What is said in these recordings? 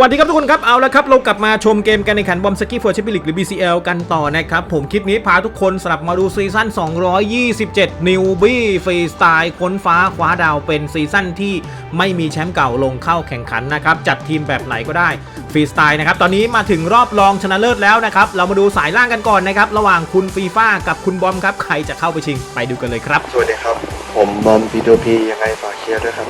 วัสดีครับทุกคนครับ เอาละครับ เรากลับมาชมเกมการแข่งขันบอมสกี้ฟอร์ชิปลิกหรือ BCL กันต่อนะครับ ผมคลิปนี้พาทุกคนสลับมาดูซีซั่น 227 นิวบี้ฟรีสไตล์ค้นฟ้าคว้าดาวเป็นซีซั่นที่ไม่มีแชมป์เก่าลงเข้าแข่งขันนะครับ จัดทีมแบบไหนก็ได้ฟรีสไตล์นะครับ ตอนนี้มาถึงรอบรองชนะเลิศแล้วนะครับ เรามาดูสายล่างกันก่อนนะครับ ระหว่างคุณฟีฟ่ากับคุณบอมครับ ใครจะเข้าไปชิง ไปดูกันเลยครับ สวัสดีครับ ผมบอมพีโดพียังไงฝากเชียร์ด้วยครับ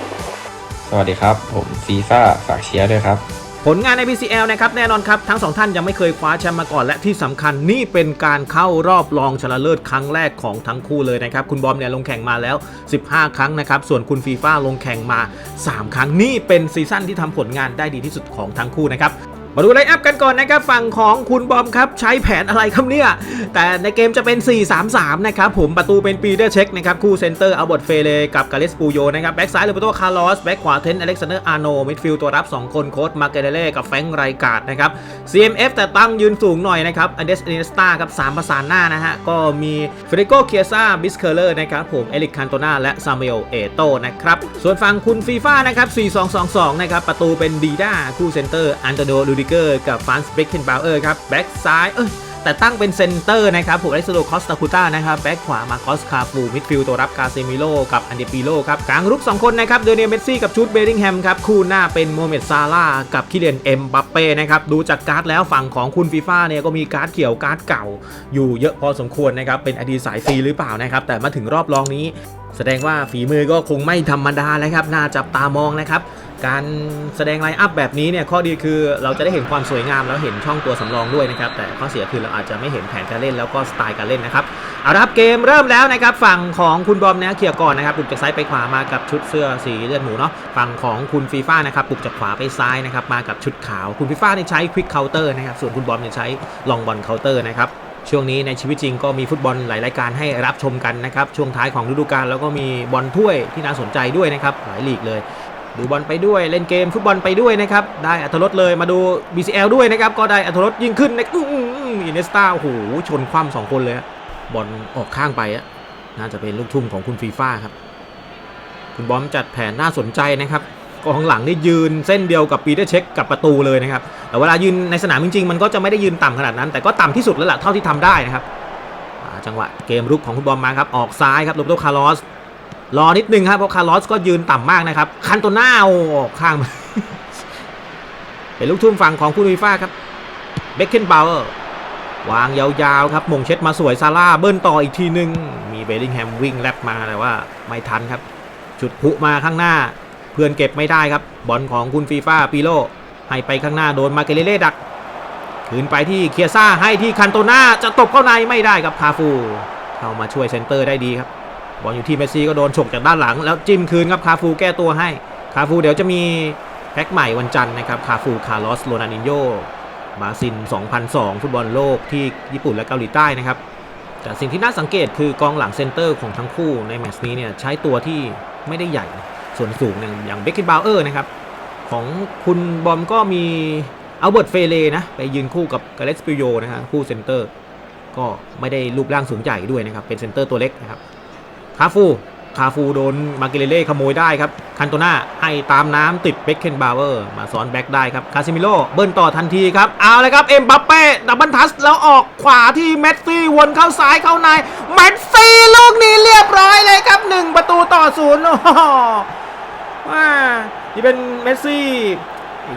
สวัสดีครับ ผมฟีฟ่าฝากเชียร์ด้วยครับ ผลงานใน BCL นะครับแน่นอนครับ ทั้งสองท่านยังไม่เคยคว้าแชมป์มาก่อน และที่สำคัญนี่เป็นการเข้ารอบรองชนะเลิศครั้งแรกของทั้งคู่เลยนะครับ คุณบอมเนี่ยลงแข่งมาแล้ว 15 ครั้งนะครับ ส่วนคุณฟีฟ่าลงแข่งมา 3 ครั้งนี่เป็นซีซั่นที่ทำผลงานได้ดีที่สุดของทั้งคู่นะครับ มาดูไลน์อัพกันก่อนนะครับฝั่งของคุณบอมครับใช้แผนอะไรครับเนี่ย แต่ในเกมจะเป็น 4-3-3 นะครับผมประตูเป็นปีเตอร์เช็คนะครับคู่เซนเตอร์อัลบิร์ตเฟเลกับกาเลสปูโยนะครับแบ็กซ้ายโรเบโตคาร์ลอสแบ็กขวาเทนอเล็กซานเดอร์อาร์โนมิดฟิลด์ตัวรับ 2 คนโค้ดมาเกเดเล่กับแฟงไรกาดนะครับ CMF แต่ตั้งยืนสูงหน่อยนะครับอันเดสเอเนสตาครับสามประสานหน้านะฮะก็มีเฟเดโกเคียซ่าบิสเคอร์เลอร์นะครับผมเอลิกคันโตนาและซามูเอลเอโตนะครับส่วนฝั่งคุณฟีฟ่านะครับ4-2-2-2นะครับประตูเป็นดีด้าคู่เซนเตอร์อันโตโดลูดิเกอร์กับฟานส์เบคเคนบาวเออร์ครับแบ็กซ้ายเออแต่ตั้งเป็นเซนเตอร์นะครับผมไอซ์โดคอสตาคูต้านะครับแบ็กขวามาคอสคาฟูมิดฟิลด์ตัวรับคาเซมิโลกับอันเดปิโลครับกลางรุก 2 คนนะครับเดเนียเมสซี่กับชูดเบริงแฮมครับคู่หน้าเป็นโมเมดซาร่ากับคิเลียนเอ็มบัปเป้นะครับดูจากการ์ดแล้วฝั่งของคุณฟีฟ่าเนี่ยก็มีการ์ดเขียวการ์ดเก่า อยู่เยอะพอสมควรนะครับเป็นอดีตสายฟรีหรือเปล่านะครับแต่มาถึงรอบรองนี้ แสดงว่าฝีมือก็คงไม่ธรรมดาเลยครับน่าจับตามองนะครับ การแสดงไลน์อัพแบบนี้เนี่ยข้อดีคือเราจะได้เห็นความสวยงามแล้วเห็นช่องตัวสำรองด้วยนะครับ แต่ข้อเสียคือเราอาจจะไม่เห็นแผนการเล่นแล้วก็สไตล์การเล่นนะครับเอาละครับเกมเริ่มแล้วนะครับฝั่งของคุณบอมเนี่ยเคลียก่อนนะครับปลุกจากซ้ายไปขวามากับชุดเสื้อสีเลือดหมูเนาะฝั่งของคุณฟีฟ่านะครับปลุกจากขวาไปซ้ายนะครับมากับชุดขาว คุณฟีฟ่าเนี่ยใช้ควิกเคาน์เตอร์นะครับส่วนคุณบอมเนี่ยใช้ลองบอลเคาน์เตอร์นะครับช่วงนี้ในชีวิตจริงก็มีฟุตบอลหลายรายการให้รับชมกันนะครับช่วงท้ายของฤดูกาลแล้วก็มีบอลถ้วยที่น่าสนใจด้วยนะครับหลายลีกเลย ดูบอลไปด้วยเล่นเกมฟุตบอลไปด้วยนะครับได้อัตรถรสเลยมาดู BCL ด้วยนะครับก็ได้อัตรถรสยิ่งขึ้นนะอื้อหืออินเนสตาโอ้โหชนคว่ำสองคนเลยบอลออกข้างไปอะน่าจะเป็นลูกทุ่มของคุณฟีฟ่าครับ คุณบอมจัดแผนน่าสนใจนะครับกองหลังนี่ยืนเส้นเดียวกับปีเตอร์เช็คกับประตูเลยนะครับแต่เวลายืนในสนามจริงๆ มันก็จะไม่ได้ยืนต่ำขนาดนั้น แต่ก็ต่ำที่สุดแล้วล่ะเท่าที่ทำได้นะครับจังหวะเกมรุกของคุณบอมมาครับออกซ้ายครับโรเบโตคาร์ลอส รอนิดนึงครับเพราะคาร์ลอสก็ยืนต่ำมากนะครับคันโตน่าโอ้ข้างมาเป็นลูกทุ่มฝั่งของคุณวีฟ่าครับเบคเคนบาววางยาวๆครับมงเช็ดมาสวยซาร่าเบิ้ลต่ออีกทีนึง มีเบลลิงแฮมวิ่งแลบมาแต่ว่าไม่ทันครับ จุดพุมาข้างหน้า เพื่อนเก็บไม่ได้ครับ บอลของคุณฟีฟ่าปีโลให้ไปข้างหน้าโดนมาเกเรเล่ดัก คืนไปที่เคียซ่าให้ที่คันโตนาจะตบเข้าในไม่ได้ครับคาฟู เข้ามาช่วยเซนเตอร์ได้ดีครับ บอลอยู่ที่เมสซี่ก็โดนฉกจากด้านหลัง แล้วจิ้มคืนครับคาฟูแก้ตัวให้คาฟูเดี๋ยวจะมีแพ็คใหม่วันจันทร์นะครับคาฟูคาร์ลอสโรนัลดินโยบาซิล2002 ฟุตบอลโลกที่ญี่ปุ่นและเกาหลีใต้นะครับแต่สิ่งที่น่าสังเกตคือกองหลังเซนเตอร์ของทั้งคู่ในแมตช์นี้เนี่ยใช้ตัวที่ไม่ได้ใหญ่ส่วนสูงอย่างอย่างเบคเคนบาวเออร์นะครับของคุณบอมก็มีอัลเบิร์ตเฟเลนะไปยืนคู่กับกาเลสปิโยนะฮะคู่เซนเตอร์ก็ไม่ได้รูปร่างสูงใหญ่ด้วยนะครับเป็นเซนเตอร์ตัวเล็กนะครับ คาฟูคาฟูโดนมาเกเลเล่ขโมยได้ครับคันโตนาให้ตามน้ำติดเบคเคนบาวเวอร์มาซ้อนแบ็กได้ครับคาซิมิโลเบิ้ลต่อทันทีครับเอาเลยครับเอ็มบัปเป้ดับเบิลทัสแล้วออกขวาที่เมสซี่วนเข้าซ้ายเข้าในเมสซี่ลูกนี้เรียบร้อยเลยครับ 1 ประตูต่อศูนย์อ้โหว้านี่เป็นเมสซี่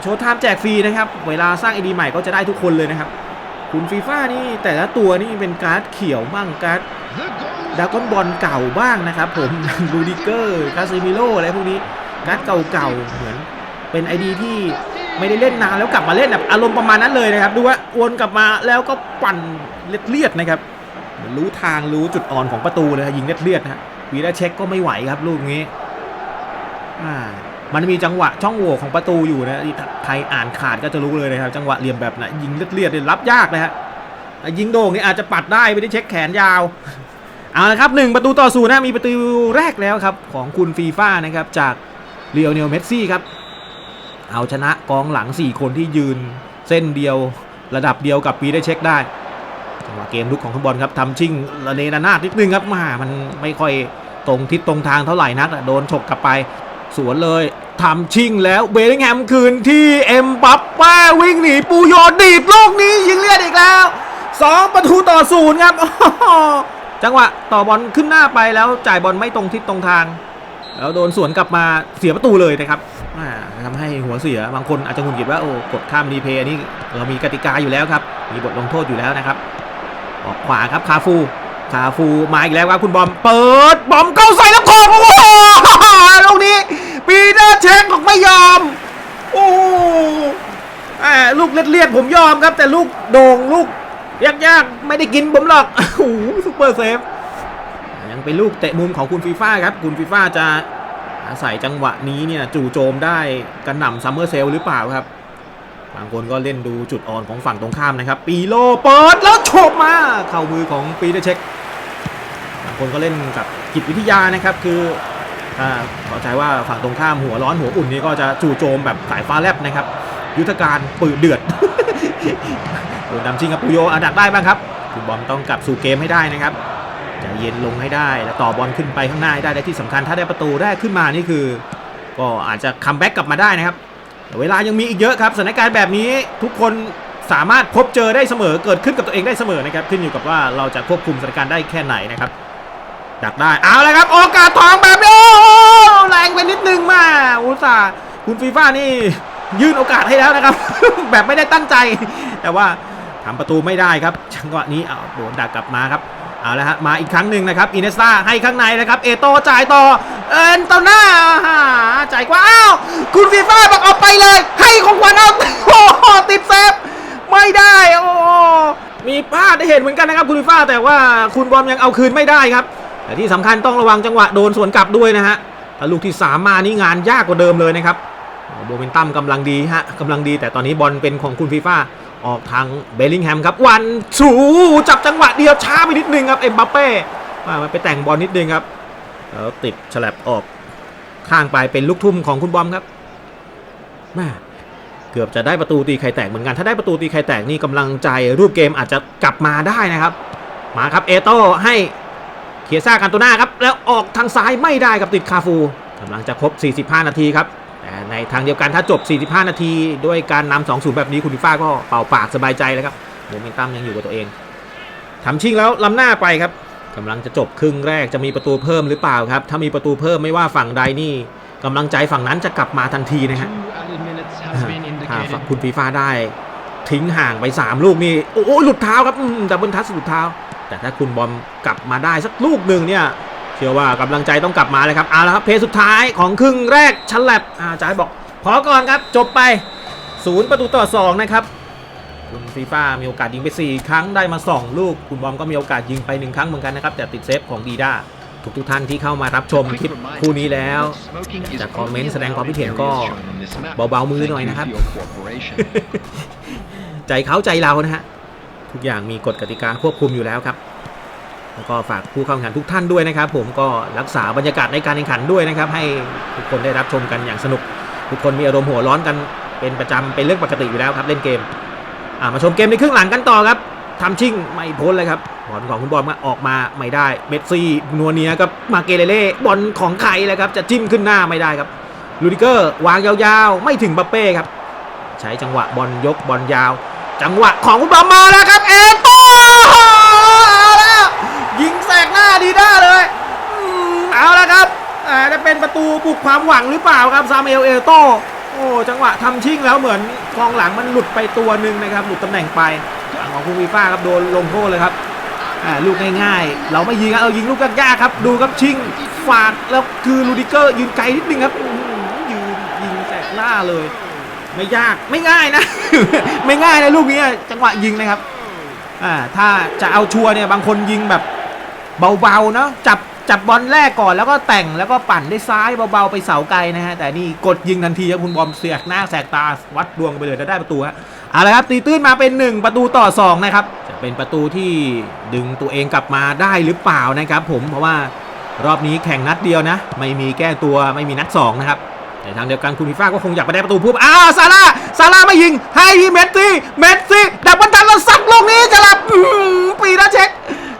โชว์ไทม์แจกฟรีนะครับ เวลาสร้างไอดีใหม่ก็จะได้ทุกคนเลยนะครับ คุณฟีฟ่านี่แต่ละตัวนี่เป็นการ์ดเขียวบ้างการ์ด ดากอนบอลเก่าบ้างนะครับผมลูดิเกอร์คาซิมิโลอะไรพวกนี้การ์ดเก่าๆเหมือนเป็นไอดีที่ไม่ได้เล่นนานแล้วกลับมาเล่นแบบอารมณ์ประมาณนั้นเลยนะครับ ดูว่าวนกลับมาแล้วก็ปั่นเลียดๆนะครับรู้ทางรู้จุดอ่อนของประตูเลยยิงเลียดๆนะฮะวีระเช็คก็ไม่ไหวครับลูกนี้มันมีจังหวะช่องโหว่ของประตูอยู่นะที่ใครอ่านขาดก็จะรู้เลยนะครับ จังหวะเหลี่ยมแบบไหนยิงเลียดๆเนี่ยรับยากนะฮะยิงโด่งนี่อาจจะปัดได้ไม่ได้เช็คแขนยาว เอาละครับหนึ่งประตูต่อศูนย์นะมีประตูแรกแล้วครับของคุณฟีฟ่านะครับจากเรียวเนลเมสซี่ครับเอาชนะกองหลัง 4 คนที่ยืนเส้นเดียวระดับเดียวกับปีได้เช็คได้จังหวะเกมลุกของฟุตบอลครับทำชิ่งระเนระนาดนิดนึงครับมามันไม่ค่อยตรงทิศตรงทางเท่าไหร่นักอะโดนฉกกลับไป สวนเลยทำชิงแล้วเบลิงแฮมคืนที่เอ็มบัปป้าวิ่งหนีปูโยดีดลูกนี้ยิงเลียดอีกแล้วสองประตูต่อศูนย์ครับ จังหวะต่อบอลขึ้นหน้าไปแล้วจ่ายบอลไม่ตรงทิศตรงทาง แล้วโดนสวนกลับมาเสียประตูเลยนะครับอ่าทำให้หัวเสียบางคนอาจจะหงุดหงิดว่าโอ้กดข้ามรีเพย์นนี้เรามีกติกาอยู่แล้วครับ มีบทลงโทษอยู่แล้วนะครับ ออกขวาครับคาฟูคาฟูมาอีกแล้วครับคุณบอมเปิดบอมเข้าใส่แล้วโขกโอ้โหลูกนี้ปีเตอร์เชงของไม่ยอมโอ้ลูกเลียดๆผมยอมครับ แต่ลูกโด่งลูก ยากๆไม่ได้กินผมหรอกโอ้โหซุปเปอร์เซฟยังเป็นลูกเตะมุมของคุณฟีฟ่าครับ คุณฟีฟ่าจะอาศัยจังหวะนี้เนี่ยจู่โจมได้กระหน่ำซัมเมอร์เซลหรือเปล่าครับ บางคนก็เล่นดูจุดอ่อนของฝั่งตรงข้ามนะครับ ปีโลเปิดแล้วโฉบมาเข้ามือของปีเตอร์เช็คบางคนก็เล่นกับจิตวิทยานะครับ คือถ้าเข้าใจว่าฝั่งตรงข้ามหัวร้อนหัวอุ่นนี่ก็จะจู่โจมแบบสายฟ้าแลบนะครับ ยุทธการปืนเดือดโดนนำชิงกับปุโยอาดักได้บ้างครับคุณบอมต้องกลับสู่เกมให้ได้นะครับใจเย็นลงให้ได้ แล้วต่อบอลขึ้นไปข้างหน้าให้ได้และที่สำคัญถ้าได้ประตูแรกขึ้นมานี่คือ ก็อาจจะคัมแบ็กกลับมาได้นะครับเวลายังมีอีกเยอะครับสถานการณ์แบบนี้ทุกคนสามารถพบเจอได้เสมอเกิดขึ้นกับตัวเองได้เสมอนะครับขึ้นอยู่กับว่าเราจะควบคุมสถานการณ์ได้แค่ไหนนะครับดักได้เอาลยครับ โอกาสทองแบบนี้แรงไปนิดนึงมาอุตส่าห์คุณฟีฟ่านี่ ยื่นโอกาสให้แล้วนะครับ แบบไม่ได้ตั้งใจ แต่ว่าทำประตูไม่ได้ครับจังหวะนี้เอาโดนดักกลับมาครับเอาละฮะมาอีกครั้งหนึ่งนะครับอินเนสตาให้ข้างในนะครับเอโตจ่ายต่อเอ็นโตหน้าจ่ายกว่าอ้าวคุณฟีฟ่าบอกเอาไปเลย ให้ของขวัญเอาโอ้ติดเซฟไม่ได้โอ้มีพลาดได้เห็นเหมือนกันนะครับคุณฟีฟ่าแต่ว่าคุณบอลยังเอาคืนไม่ได้ครับ แต่ที่สำคัญต้องระวังจังหวะโดนสวนกลับด้วยนะฮะถ้าลูกที่สามมานี่งานยากกว่าเดิมเลยนะครับ โมเมนตัมกำลังดีฮะกำลังดีแต่ตอนนี้บอลเป็นของคุณฟีฟ่าออกทางเบลลิงแฮมครับวันสูจับจังหวะเดียวช้าไปนิดนึงครับเอ็มบัปเป้ว่มันไปแต่งบอลนิดนึงครับแล้วติดฉลับออกข้างไปเป็นลูกทุ่มของคุณบอมครับแม่เกือบจะได้ประตูตีไข่แตกเหมือนกัน ถ้าได้ประตูตีไข่แตกนี่กำลังใจรูปเกมอาจจะกลับมาได้นะครับ มาครับเอโต้ให้เคียซ่ากันตัวหน้าครับ แล้วออกทางซ้ายไม่ได้ครับติดคาฟูกำลังจะครบ 45 นาทีครับ ในทางเดียวกันถ้าจบ 45 นาที ด้วยการนำ2-0 แบบนี้คุณฟิฟ้าก็เป่าปากสบายใจแล้วครับโมเมนตัมยังอยู่กับตัวเองทำชิงแล้วล้ำหน้าไปครับกำลังจะจบครึ่งแรกจะมีประตูเพิ่มหรือเปล่าครับ ถ้ามีประตูเพิ่มไม่ว่าฝั่งใดนี่กำลังใจฝั่งนั้นจะกลับมาทันทีนะฮะถ้าฝั่งคุณฟีฟ้าได้ ทิ้งห่างไป 3 ลูกนี่โอ้โหหลุดเท้าครับอืมดับเบิลทัชหลุดเท้า แต่ถ้าคุณบอมกลับมาได้สักลูกหนึ่งเนี่ย เชื่อว่ากำลังใจต้องกลับมาเลยครับเอาละครับเพจสุดท้ายของครึ่งแรกชันแลบอาจารย์บอกพอก่อนครับจบไปศูนย์ประตูต่อ2นะครับคุณฟีฟ่ามีโอกาสยิงไป 4 ครั้งได้มา 2 ลูก คุณบอมก็มีโอกาสยิงไป 1 ครั้งเหมือนกันนะครับ แต่ติดเซฟของดีด้าทุกทุกท่านที่เข้ามารับชมคลิปคู่นี้แล้วจะคอมเมนต์แสดงความคิดเห็นก็เบาๆมือหน่อยนะครับ ใจเขาใจเรานะฮะ ทุกอย่างมีกฎกติกาควบคุมอยู่แล้วครับ แล้วก็ฝากผู้เข้าแข่งขันทุกท่านด้วยนะครับ ผมก็รักษาบรรยากาศในการแข่งขันด้วยนะครับ ให้ทุกคนได้รับชมกันอย่างสนุก ทุกคนมีอารมณ์หัวร้อนกันเป็นประจำเป็นเรื่องปกติอยู่แล้วครับเล่นเกมมาชมเกมในครึ่งหลังกันต่อครับทำชิ่งไม่พ้นเลยครับบอลของคุณบอลมาออกมาไม่ได้เมสซี่นัวเนียกับมาเกเลเล่บอลของใครเลยครับจะจิ้มขึ้นหน้าไม่ได้ครับลูดิเกอร์วางยาวๆ ไม่ถึงบัปเป้ครับ ใช้จังหวะบอลยกบอลยาว จังหวะของคุณบอมมาแล้วครับเอโต ดีด้าเลยอืมเอาล้วครับอ่าจะเป็นประตูปลุกความหวังหรือเปล่าครับซามเอลเอโต้โอ้จังหวะทำชิ่งแล้วเหมือนกองหลังมันหลุดไปตัวหนึ่งนะครับ หลุดตำแหน่งไปฝั่งของคุณวีฟ้าครับโดนลงโทษเลยครับอ่าลูกง่ายๆ เราไม่ยิงครับเรายิงลูกยากๆครับ ดูครับชิ่งฝาดแล้วคือลูดิเกอร์ยืนไกลนิดนึงครับยืนยิงแสกหน้าเลย ไม่ยากไม่ง่ายนะ ไม่ง่ายนะลูกนี้จังหวะยิงนะครับอ่าถ้าจะเอาชัวร์เนี่ยบางคนยิงแบบ เบาๆเนาะจับจับบอลแรกก่อนแล้วก็แต่งแล้วก็ปั่นได้ซ้ายเบาๆไปเสาไกลนะฮะแต่นี่กดยิงทันทีครับคุณบอมเสียกหน้าแสกตาวัดดวงไปเลยแล้วได้ประตูฮะเอาละครับตีตื้นมาเป็น 1 ประตูต่อ 2 นะครับ จะเป็นประตูที่ดึงตัวเองกลับมาได้หรือเปล่านะครับ ผมเพราะว่ารอบนี้แข่งนัดเดียวนะ ไม่มีแก้ตัวไม่มีนัดสองนะครับแต่ทางเดียวกันคุณฟีฟ่าก็คงอยากไปได้ประตูพุ่อ้าวซาร่าซาร่าไม่ยิงให้เมสซี่เมสซี่ดับบันทันแล้วซัดลูกนี้จะหลับปีนะเช็ค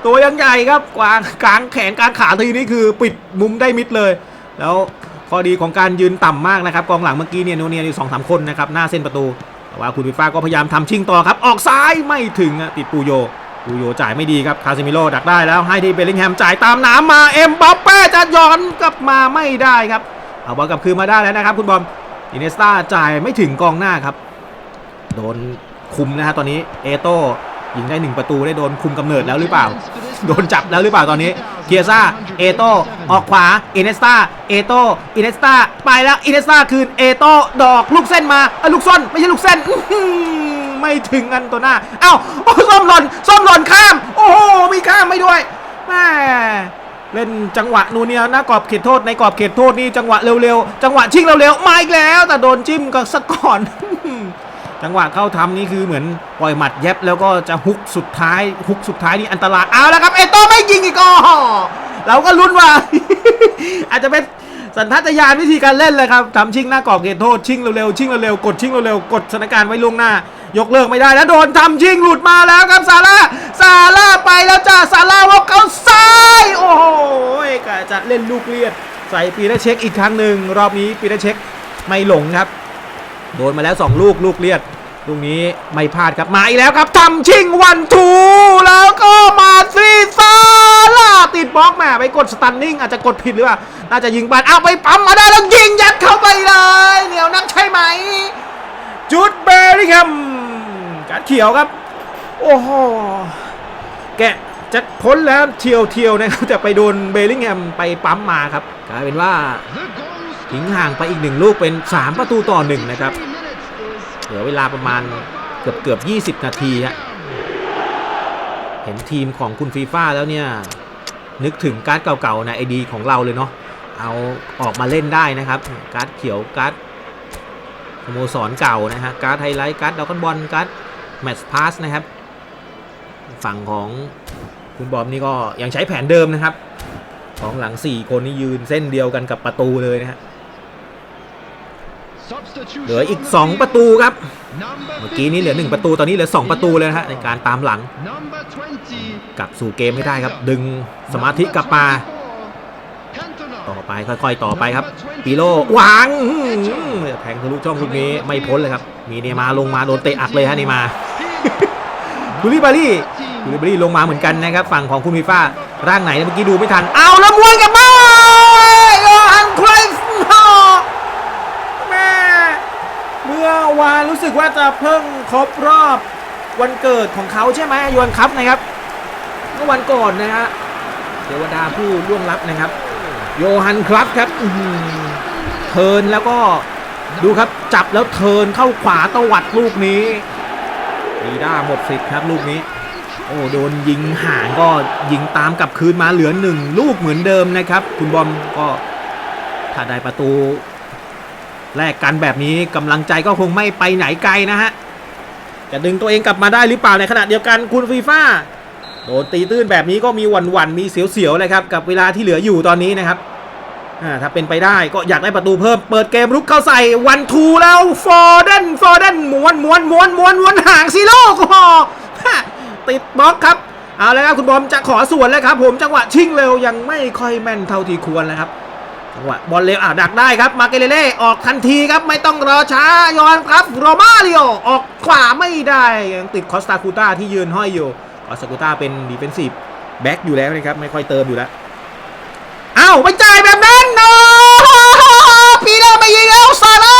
ตัวยังใหญ่ครับกวางกลางแขนกลางขาทีนี้คือปิดมุมได้มิดเลย แล้วข้อดีของการยืนต่ำมากนะครับกองหลังเมื่อกี้เนี่ยโนเนียอยู่สองสามคนนะครับหน้าเส้นประตูแต่ว่าคุณฟีฟ่าก็พยายามทำชิงต่อครับ ออกซ้ายไม่ถึงติดปูโยปูโยจ่ายไม่ดีครับคาซิมิโร่ดักได้แล้วให้ที่เบลลิงแฮมจ่ายตามน้ำมาเอ็มบัปเป้จะย้อนกลับมาไม่ได้ครับเอาบอลกลับคืนมาได้แล้วนะครับ คุณบอมอินเนสตาจ่ายไม่ถึงกองหน้าครับ โดนคุมนะฮะตอนนี้เอโต้ ยิงได้หนึ่งประตูได้โดนคุมกำเนิดแล้วหรือเปล่า โดนจับแล้วหรือเปล่าตอนนี้เกียซ่าเอโตออกขวาอินเนสตาเอโตอินเนสตาไปแล้วอินเนสตาคืนเอโตดอกลูกเส้นมาอ้ยลูกส้นไม่ใช่ลูกเส้นไม่ถึงอันตัวหน้าเอ้าส้มหล่นส้มหล่นข้าม โอ้โหมีข้ามไม่ด้วยแม่เล่นจังหวะนูเนียหน้ากรอบเขตโทษในกรอบเขตโทษนี่จังหวะเร็วๆจังหวะชิงเร็วๆมาอีกแล้ว แต่โดนจิ้มก็สก่อน จังหวะเข้าทำนี่คือเหมือนปล่อยหมัดแยบแล้วก็จะฮุกสุดท้ายฮุกสุดท้ายนี่อันตรายเอาแล้วครับเอโต้ไม่ยิงอีกอ๋อเราก็ลุ้นว่า อาจจะเป็นสัญชาตญาณวิธีการเล่นเลยครับทำชิงหน้ากรอบเขตโทษชิงเร็วๆชิงเร็วๆกดชิงเร็วๆกดสถานการณ์ไว้ล่วงหน้า ยกเลิกไม่ได้แล้วโดนทำชิงหลุดมาแล้วครับซาร่าซาร่าไปแล้วจ้าซาร่าวอกเขาซ้ายโอ้โหกะจะเล่นลูกเลียด ใส่ปีระเช็คอีกครั้งหนึ่งรอบนี้ปีระเช็คไม่หลงครับ โดนมาแล้ว 2 ลูกลูกเลียดลูกนี้ไม่พลาดครับ มาอีกแล้วครับทำชิงวันทูแล้วก็มาซีซาล่าติดบล็อกแหมไปกดสตันนิ่งอาจจะกดผิดหรือเปล่า น่าจะยิงบานเอาไปปั๊มมาได้แล้วยิงยัดเข้าไปเลยเหนียวนักใช่ไหม จุดเบริงแฮมการเขียวครับ โอ้โหแกะจะพ้นแล้วเทียวเทียวนะครับแต่ไปโดนเบลลิงแฮมไปปั๊มมาครับกลายเป็นว่า ทิ้งห่างไปอีกหนึ่งลูกเป็น 3 ประตูต่อหนึ่งนะครับเหลือเวลาประมาณเกือบเกือบ20 นาทีฮะเห็นทีมของคุณฟีฟ่าแล้วเนี่ย นึกถึงการ์ดเก่าๆในไอดีของเราเลยเนาะเอาออกมาเล่นได้นะครับ การ์ดเขียวการ์ดสโมสรเก่านะฮะการ์ดไฮไลท์การ์ดดอกบอลการ์ดแมตช์พาสนะครับ ฝั่งของคุณบอมนี่ก็ยังใช้แผนเดิมนะครับ ของหลัง 4 คนนี่ยืนเส้นเดียวกันกับประตูเลยนะฮะ เหลืออีก 2 ประตูครับ เมื่อกี้นี้เหลือ 1 ประตู ตอนนี้เหลือ 2 ประตูเลยนะฮะในการตามหลัง กลับสู่เกมให้ได้ครับ ดึงสมาธิกลับมาต่อไปค่อยๆ ต่อไปครับปีโลวางแทงทะลุช่องลูกนี้ไม่พ้นเลยครับ มีเนมาร์ลงมาโดนเตะอัดเลยฮะเนมาร์คูลิบารี่คูลิบารี่ลงมาเหมือนกันนะครับ ฝั่งของคุณฟีฟ่าร่างไหนเมื่อกี้ดูไม่ทัน เอาแล้วม้วนกับมาโยฮันครอยฟ์แม่ วารู้สึกว่าจะเพิ่งครบรอบวันเกิดของเขาใช่ไหมยวนครับนะครับเมื่อวันก่อนนะฮะเทวดาผู้ล่วงลับนะครับ โยฮันครับครับเทินแล้วก็ดูครับจับแล้วเทินเข้าขวาตวัดลูกนี้ดีด้าหมดสิทธิ์ครับลูกนี้ โอ้โดนยิงห่างก็ยิงตามกลับคืนมาเหลือหนึ่งลูกเหมือนเดิมนะครับ คุณบอมก็ถ้าได้ประตู แลกกันแบบนี้กำลังใจก็คงไม่ไปไหนไกลนะฮะ จะดึงตัวเองกลับมาได้หรือเปล่าในขณะเดียวกันคุณฟีฟ่าโดนตีตื้นแบบนี้ก็มีหวั่นๆมีเสียวๆเลยครับกับเวลาที่เหลืออยู่ตอนนี้นะครับถ้าเป็นไปได้ก็อยากได้ประตูเพิ่ม เปิดเกมลุกเข้าใส่วันทูแล้วฟอร์เดนฟอร์เดนม้วนม้วนม้วนม้วนม้วนห่างซีโร่ก็ติดบล็อกครับ เอาแล้วครับคุณบอมจะขอส่วนแล้วครับ ผมจังหวะชิงเร็วยังไม่ค่อยแม่นเท่าที่ควรแล้วครับ จังหวะบอลเร็วอะดักได้ครับมาเกเลเล่ออกทันทีครับไม่ต้องรอช้ายอนครับโรมาเริโอออกขวาไม่ได้ยังติดคอสตาคูต้าที่ยืนห้อยอยู่คอสตาคูต้าเป็นดีเฟนซีฟแบ็กอยู่แล้วนะครับไม่ค่อยเติมอยู่แล้วอ้าวไม่จ่ายแบบนั้นโอ้ปีเดอร์ไม่ยิงแล้วซาร่า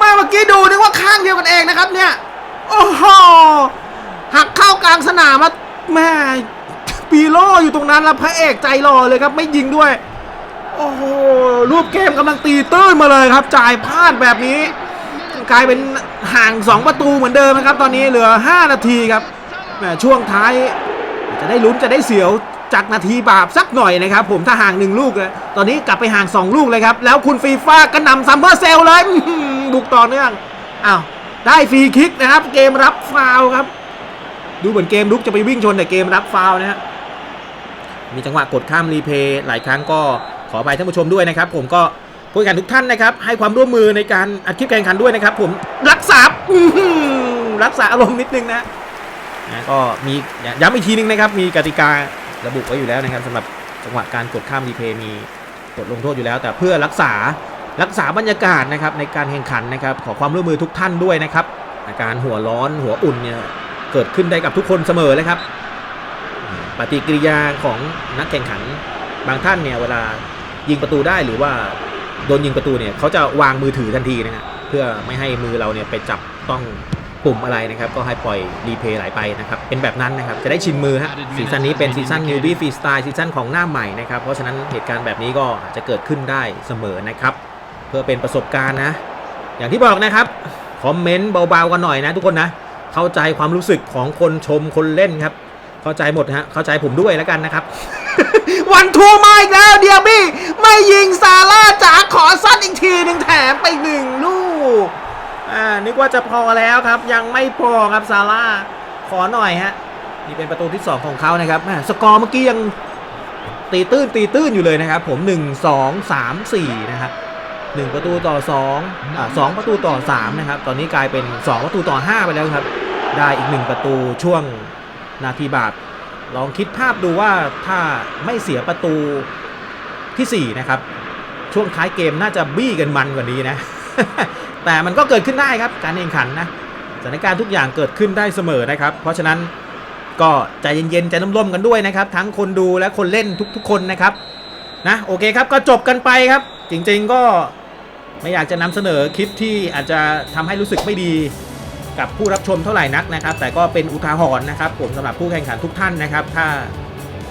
มาเมื่อกี้ดูนึกว่าข้างเดียวกันเองนะครับเนี่ยโอ้โหหักเข้ากลางสนามแล้วแม่ ปีโลอยู่ตรงนั้นแล้วพระเอกใจรอเลยครับไม่ยิงด้วย โอ้โหรูปเกมกำลังตีตื้นมาเลยครับ จ่ายพลาดแบบนี้ กลายเป็นห่าง 2 ประตูเหมือนเดิมนะครับ ตอนนี้เหลือ 5 นาทีครับแหมช่วงท้าย จะได้ลุ้นจะได้เสียวจากนาทีบาปสักหน่อยนะครับ ผมถ้าห่างหนึ่งลูกเลยตอนนี้กลับไปห่าง 2 ลูกเลยครับ แล้วคุณฟีฟ่ากระนำซัมเมอร์เซลเลยบุกต่อเนื่องอ้าวได้ฟรีคิกนะครับ เกมรับฟาวครับ ดูเหมือนเกมลุกจะไปวิ่งชนแต่เกมรับฟาวล์นะฮะ มีจังหวะกดข้ามรีเพย์หลายครั้งก็ขอไปท่านผู้ชมด้วยนะครับ ผมก็ผู้แข่งขันทุกท่านนะครับ ให้ความร่วมมือในการอัดคลิปการแข่งขันด้วยนะครับ ผมรักษาอื้อหือรักษาอารมณ์นิดนึงนะนะก็มีย้ำอีกทีนึงนะครับ มีกติการะบุไว้อยู่แล้วนะครับสำหรับจังหวะการกดข้ามรีเพย์มีกดลงโทษอยู่แล้ว แต่เพื่อรักษารักษาบรรยากาศนะครับในการแข่งขันนะครับ ขอความร่วมมือทุกท่านด้วยนะครับอาการหัวร้อนหัวอุ่นเนี่ยเกิดขึ้นได้กับทุกคนเสมอเลยครับ ปฏิกิริยาของนักแข่งขันบางท่านเนี่ยเวลายิงประตูได้หรือว่าโดนยิงประตูเนี่ยเขาจะวางมือถือทันทีนะฮะเพื่อไม่ให้มือเราเนี่ยไปจับต้องปุ่มอะไรนะครับ ก็ให้ปล่อยรีเพย์ไหลไปนะครับ เป็นแบบนั้นนะครับ จะได้ชินมือฮะซีซั่นนี้เป็นซีซั่นนิวบี้ฟรีสไตล์ซีซั่นของหน้าใหม่นะครับ เพราะฉะนั้นเหตุการณ์แบบนี้ก็อาจจะเกิดขึ้นได้เสมอนะครับ เพื่อเป็นประสบการณ์นะ อย่างที่บอกนะครับ คอมเมนต์เบาๆกันหน่อยนะทุกคนนะ เข้าใจความรู้สึกของคนชมคนเล่นครับ เข้าใจหมดฮะเข้าใจผมด้วยแล้วกันนะครับ วันทูมาอีกแล้วเดียบี้ไม่ยิงซาร่าจ๋าขอสั้นอีกทีหนึ่งแถมไปหนึ่งลูกอ่านึกว่าจะพอแล้วครับ ยังไม่พอครับซาร่าขอหน่อยฮะนี่เป็นประตูที่ 2 ของเขานะครับสกอร์เมื่อกี้ยังตีตื้นตีตื้นอยู่เลยนะครับ ผม 1 2 3 4นะครับ1ประตูต่อ2อ่า2ประตูต่อ3นะครับตอนนี้กลายเป็น 2 ประตูต่อ 5 ไปแล้วครับ ได้อีก 1 ประตูช่วง นาทีบาท ลองคิดภาพดูว่าถ้าไม่เสียประตูทีสี่ 4 นะครับ ช่วงท้ายเกมน่าจะบี้กันมันกว่านี้นะ แต่มันก็เกิดขึ้นได้ครับการแข่งขันนะสถานการณ์ทุกอย่างเกิดขึ้นได้เสมอนะครับ เพราะฉะนั้นก็ใจเย็นๆใจร่มๆกันด้วยนะครับ ทั้งคนดูและคนเล่นทุกๆ คนนะครับนะโอเคครับก็จบกันไปครับ จริงๆก็ไม่อยากจะนำเสนอคลิปที่อาจจะทำให้รู้สึกไม่ดี กับผู้รับชมเท่าไหร่นักนะครับ แต่ก็เป็นอุทาหรณ์นะครับ ผมสำหรับผู้แข่งขันทุกท่านนะครับ ถ้า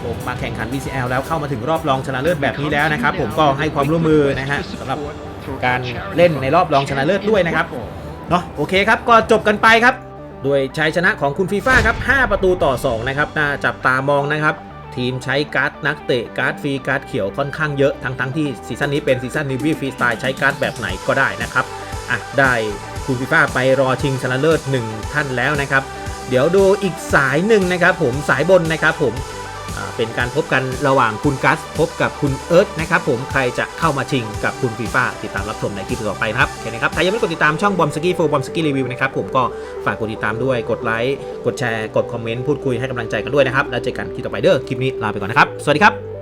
ลงมาแข่งขัน VCL แล้วเข้ามาถึงรอบรองชนะเลิศแบบนี้แล้วนะครับ ผมก็ให้ความร่วมมือนะฮะสำหรับการเล่นในรอบรองชนะเลิศด้วยนะครับเนาะโอเคครับก็จบกันไปครับด้วยชัยชนะของคุณฟีฟ่าครับ5ประตูต่อ 2 นะครับน่าจับตามองนะครับ ทีมใช้การ์ดนักเตะการ์ดฟรีการ์ดเขียวค่อนข้างเยอะทั้งทั้งๆที่ซีซั่นนี้เป็นซีซั่นนิวบี้ฟรีสไตล์ใช้การ์ดแบบไหนก็ได้นะครับอะได้ คุณฟีฟ่าไปรอชิงชนะเลิศ1ท่านแล้วนะครับ เดี๋ยวดูอีกสายหนึ่งนะครับ ผมสายบนนะครับผมเป็นการพบกันระหว่างคุณกัสพบกับคุณเอิร์ธนะครับผมใครจะเข้ามาชิงกับคุณฟีฟ่าติดตามรับชมในคลิปต่อไปครับโอเคนะครับใครยังไม่กดติดตามช่องบอมสกี้โฟบอมสกี้รีวิวนะครับผมก็ฝากกดติดตามด้วยกดไลค์กดแชร์กดคอมเมนต์พูดคุยให้กำลังใจกันด้วยนะครับแล้วเจอกันคลิปต่อไปเด้อคลิปนี้ลาไปก่อนนะครับ สวัสดีครับ